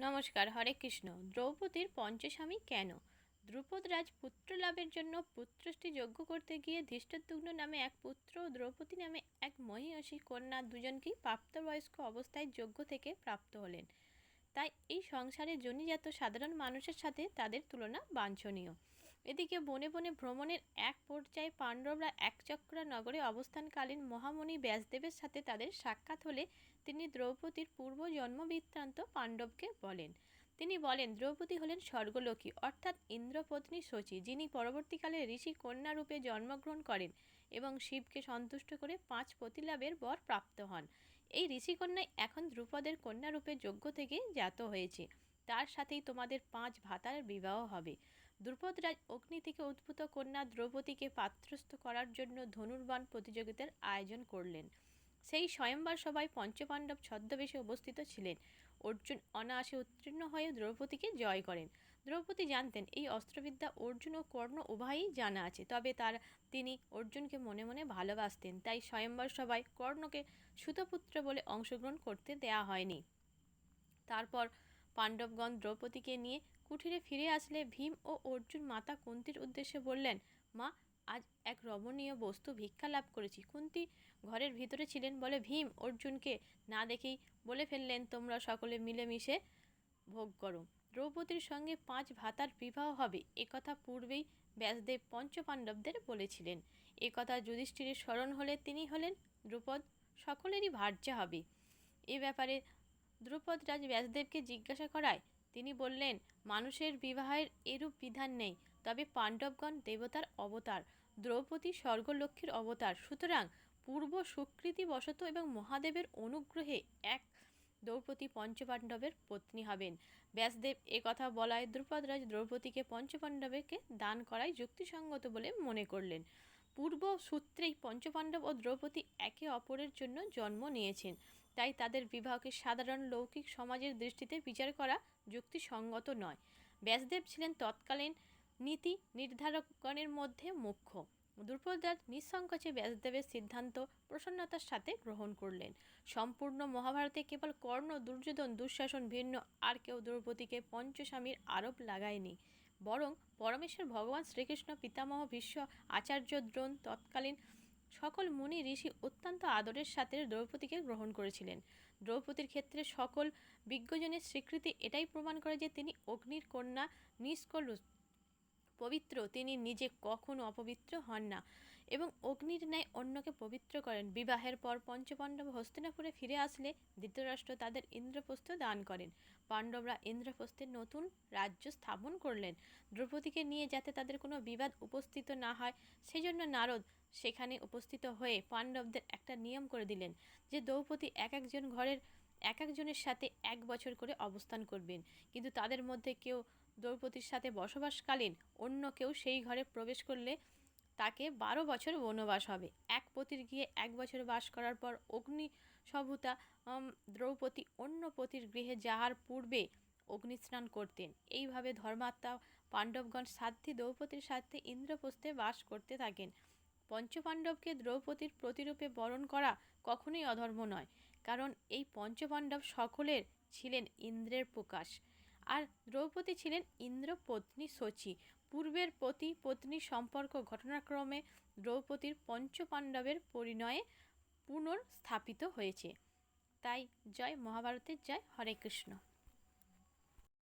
নমস্কার, হরে কৃষ্ণ। দ্রৌপদীর পঞ্চস্বামী কেন? দ্রুপদ রাজ পুত্র লাভের জন্য পুত্রষ্টি যজ্ঞ করতে গিয়ে ধৃষ্টদ্যুগ্ন নামে এক পুত্র ও দ্রৌপদী নামে এক মহিষী কন্যা দুজনকেই প্রাপ্তবয়স্ক অবস্থায় যজ্ঞ থেকে প্রাপ্ত হলেন। তাই এই সংসারে জনিজাত সাধারণ মানুষের সাথে তাদের তুলনা বাঞ্ছনীয়। এদিকে বনে বনে ভ্রমণের এক পর্যায়ে পাণ্ডবরা একচক্রা নগরে অবস্থানকালীন মহামণি ব্যাসদেবের সাথে তাদের সাক্ষাৎ হলে তিনি দ্রৌপদীর পূর্ব জন্ম বৃত্তান্ত পাণ্ডবকে বলেন। তিনি বলেন, দ্রৌপদী হলেন স্বর্গলোকী, অর্থাৎ ইন্দ্রপত্নী শচী, যিনি পরবর্তীকালে ঋষি কন্যা রূপে জন্মগ্রহণ করেন এবং শিবকে সন্তুষ্ট করে পাঁচ প্রতিলাভের বর প্রাপ্ত হন। এই ঋষিকন্যাই এখন দ্রুপদের কন্যারূপে যজ্ঞ থেকে জাত হয়েছে। তার সাথেই তোমাদের পাঁচ ভাতার বিবাহ হবে। দ্রুপদরাজ অগ্নি থেকে উদ্ভূত কন্যা দ্রৌপদীকে পাত্রস্থ করার জন্য ধনুর্বাণ প্রতিযোগিতার আয়োজন করলেন। সেই স্বয়ংবার সভায় পঞ্চপাণ্ডব ছদ্মবেশে উপস্থিত ছিলেন। অর্জুন অনায়াসে উত্তীর্ণ হয়ে দ্রৌপদীকে জয় করেন। দ্রৌপদী জানতেন, এই অস্ত্রবিদ্যা অর্জুন ও কর্ণ উভয়ই জানা আছে, তবে তার তিনি অর্জুনকে মনে মনে ভালোবাসতেন, তাই স্বয়ংবর সভায় কর্ণকে সুতপুত্র বলে অংশগ্রহণ করতে দেয়া হয়নি। তারপর পাণ্ডবগণ দ্রৌপদীকে নিয়ে কুঠিরে ফিরে আসলে ভীম ও অর্জুন মাতা কুন্তির উদ্দেশ্যে বললেন, মা, আজ এক রমণীয় বস্তু ভিক্ষা লাভ করেছি। কুন্তি ঘরের ভিতরে ছিলেন বলে ভীম অর্জুনকে না দেখেই বলে ফেললেন, তোমরা সকলে মিলেমিশে ভোগ করো। দ্রৌপদীর সঙ্গে পাঁচ ভাতার বিবাহ হবে। একথা পূর্বেই ব্যাসদেব পঞ্চপাণ্ডবদের বলেছিলেন। একথা যুধিষ্ঠিরের স্মরণ হলে তিনি হলেন দ্রুপদ। সকলেরই ভার্য হবে। এ ব্যাপারে দ্রুপদ রাজ ব্যাসদেবকে জিজ্ঞাসা করায়। তিনি বললেন, মানুষের বিবাহের এরূপ বিধান নেই, তবে পাণ্ডবগণ দেবতার অবতার, দ্রৌপদী স্বর্গলক্ষ্মীর অবতার। সুতরাং পূর্ব সুকৃতি বশত এবং মহাদেবের অনুগ্রহে এক দ্রৌপদী পঞ্চপাণ্ডবের পত্নী হবেন। ব্যাসদেব এ কথা বলায় দ্রুপদরাজ দ্রৌপদীকে পঞ্চপাণ্ডবকে দান করায় যুক্তিসঙ্গত বলে মনে করলেন। পূর্ব সূত্রেই পঞ্চপাণ্ডব ও দ্রৌপদী একে অপরের জন্য জন্ম নিয়েছেন। তাই তাদের বিবাহকে সাধারণ লৌকিক সমাজের দৃষ্টিতে বিচার করা যুক্তিসঙ্গত নয়। ব্যাসদেব ছিলেন তৎকালীন নীতি নির্ধারকগণের মধ্যে মুখ্য। দ্রুপদরাজ নিঃসংকোচে ব্যাসদেবের সিদ্ধান্ত প্রসন্নতার সাথে গ্রহণ করলেন। সম্পূর্ণ মহাভারতে কেবল কর্ণ, দুর্যোধন, দুঃশাসন ভিন্ন, আর কেউ দ্রৌপদীকে পঞ্চস্বামীর আরোপ লাগায়নি। বরং পরমেশ্বর ভগবান শ্রীকৃষ্ণ, পিতামহ বিশ্ব আচার্য দ্রোণ তৎকালীন সকল মুনি ঋষি অত্যন্ত আদরের সাথে দ্রৌপদীকে গ্রহণ করেছিলেন। দ্রৌপদীর ক্ষেত্রে সকল বিজ্ঞজনের স্বীকৃতি এটাই প্রমাণ করে যে তিনি অগ্নির কন্যা নিষ্কল পবিত্র, তিনি নিজে কখনো অপবিত্র হন না এবং অগ্নির ন্যায় অন্যকে পবিত্র করেন। বিবাহের পর পঞ্চপাণ্ডব হস্তিনাপুরে ফিরে আসলে ধৃতরাষ্ট্র তাদের ইন্দ্রপ্রস্থ দান করেন। পাণ্ডবরা ইন্দ্রপ্রস্থের নতুন রাজ্য স্থাপন করলেন। দ্রৌপদীকে নিয়ে যাতে তাদের কোনো বিবাদ উপস্থিত না হয়, সেজন্য নারদ সেখানে উপস্থিত হয়ে পাণ্ডবদের একটা নিয়ম করে দিলেন যে দ্রৌপদী এক একজন ঘরের এক একজনের সাথে এক বছর করে অবস্থান করবেন। কিন্তু তাদের মধ্যে কেউ দ্রৌপদীর সাথে বসবাসকালীন অন্য কেউ সেই ঘরে প্রবেশ করলে তাকে বারো বছর বনবাস হবে। এক পতির গিয়ে এক বছর বাস করার পর অগ্নি সভূতা দ্রৌপদী অন্য পতির গৃহে যাহার পূর্বে অগ্নিস্নান করতেন। এইভাবে ধর্মাত্মা পাণ্ডবগণ সাধ্যী দ্রৌপদীর সাথে ইন্দ্রপ্রস্থে বাস করতে থাকেন। পঞ্চপাণ্ডবকে দ্রৌপদীর প্রতিরূপে বরণ করা কখনোই অধর্ম নয়, কারণ এই পঞ্চপাণ্ডব সকলের ছিলেন ইন্দ্রের প্রকাশ। আর দ্রৌপদী ছিলেন ইন্দ্র পত্নী শচী। পূর্বের পতি পত্নী সম্পর্ক ঘটনাক্রমে দ্রৌপদীর পঞ্চপাণ্ডবের পরিণয়ে পুনর্স্থাপিত হয়েছে। তাই জয় মহাভারতের, জয় হরে কৃষ্ণ।